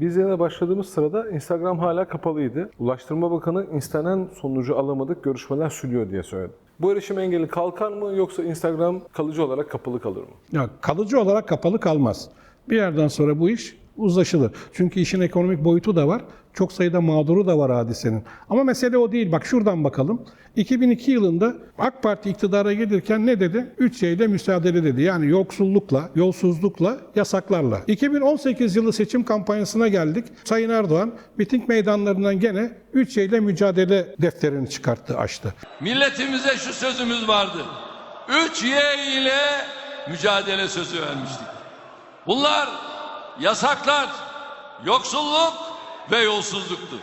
Biz yine başladığımız sırada Instagram hala kapalıydı. Ulaştırma Bakanı istenen sonucu alamadık, görüşmeler sürüyor diye söyledi. Bu erişim engeli kalkar mı yoksa Instagram kalıcı olarak kapalı kalır mı? Ya kalıcı olarak kapalı kalmaz. Bir yerden sonra bu iş uzlaşılır. Çünkü işin ekonomik boyutu da var. Çok sayıda mağduru da var hadisenin. Ama mesele o değil. Bak şuradan bakalım. 2002 yılında AK Parti iktidara gelirken ne dedi? Üç şeyle mücadele dedi. Yani yoksullukla, yolsuzlukla, yasaklarla. 2018 yılı seçim kampanyasına geldik. Sayın Erdoğan miting meydanlarından gene üç şeyle mücadele defterini çıkarttı, açtı. Milletimize şu sözümüz vardı. 3Y ile mücadele sözü vermiştik. Bunlar yasaklar, yoksulluk ve yolsuzluktur.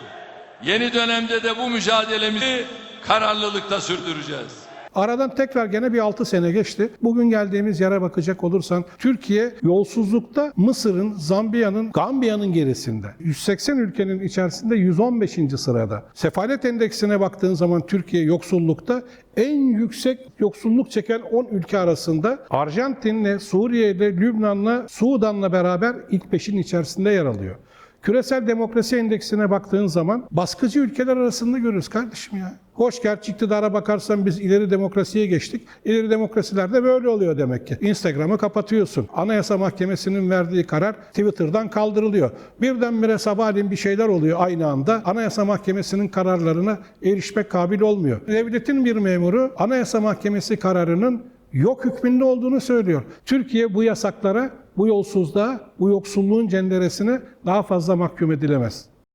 Yeni dönemde de bu mücadelemizi kararlılıkla sürdüreceğiz. Aradan tekrar gene bir 6 sene geçti. Bugün geldiğimiz yere bakacak olursan Türkiye yolsuzlukta Mısır'ın, Zambiya'nın, Gambiya'nın gerisinde. 180 ülkenin içerisinde 115. sırada. Sefalet endeksine baktığın zaman Türkiye yoksullukta en yüksek yoksulluk çeken 10 ülke arasında Arjantin'le, Suriye'yle, Lübnan'la, Sudan'la beraber ilk 5'in içerisinde yer alıyor. Küresel demokrasi endeksine baktığın zaman baskıcı ülkeler arasında görürüz kardeşim ya. Hoş gerçi iktidara bakarsan biz ileri demokrasiye geçtik. İleri demokrasilerde böyle oluyor demek ki. Instagram'ı kapatıyorsun. Anayasa Mahkemesi'nin verdiği karar Twitter'dan kaldırılıyor. Birdenbire sabahleyin bir şeyler oluyor aynı anda. Anayasa Mahkemesi'nin kararlarına erişmek kabil olmuyor. Devletin bir memuru Anayasa Mahkemesi kararının yok hükmünde olduğunu söylüyor. Türkiye bu yasaklara, bu yolsuzluğa, bu yoksulluğun cenderesine daha fazla mahkum edilemez.